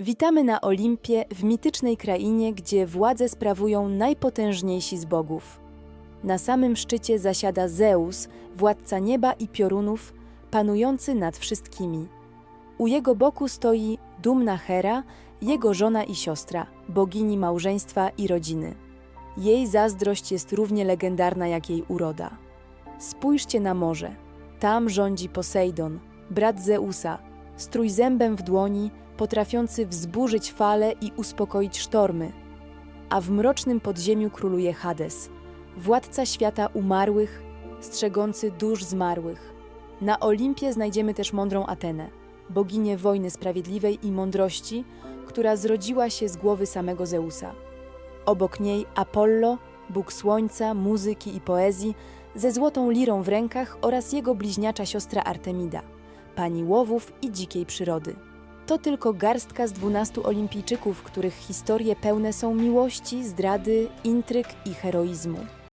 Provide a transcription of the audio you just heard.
Witamy na Olimpie, w mitycznej krainie, gdzie władzę sprawują najpotężniejsi z bogów. Na samym szczycie zasiada Zeus, władca nieba i piorunów, panujący nad wszystkimi. U jego boku stoi dumna Hera, jego żona i siostra, bogini małżeństwa i rodziny. Jej zazdrość jest równie legendarna jak jej uroda. Spójrzcie na morze. Tam rządzi Posejdon, brat Zeusa, z trójzębem w dłoni, potrafiący wzburzyć fale i uspokoić sztormy. A w mrocznym podziemiu króluje Hades, władca świata umarłych, strzegący dusz zmarłych. Na Olimpie znajdziemy też mądrą Atenę, boginię wojny sprawiedliwej i mądrości, która zrodziła się z głowy samego Zeusa. Obok niej Apollo, bóg słońca, muzyki i poezji, ze złotą lirą w rękach oraz jego bliźniacza siostra Artemida, pani łowów i dzikiej przyrody. To tylko garstka z dwunastu olimpijczyków, których historie pełne są miłości, zdrady, intryg i heroizmu.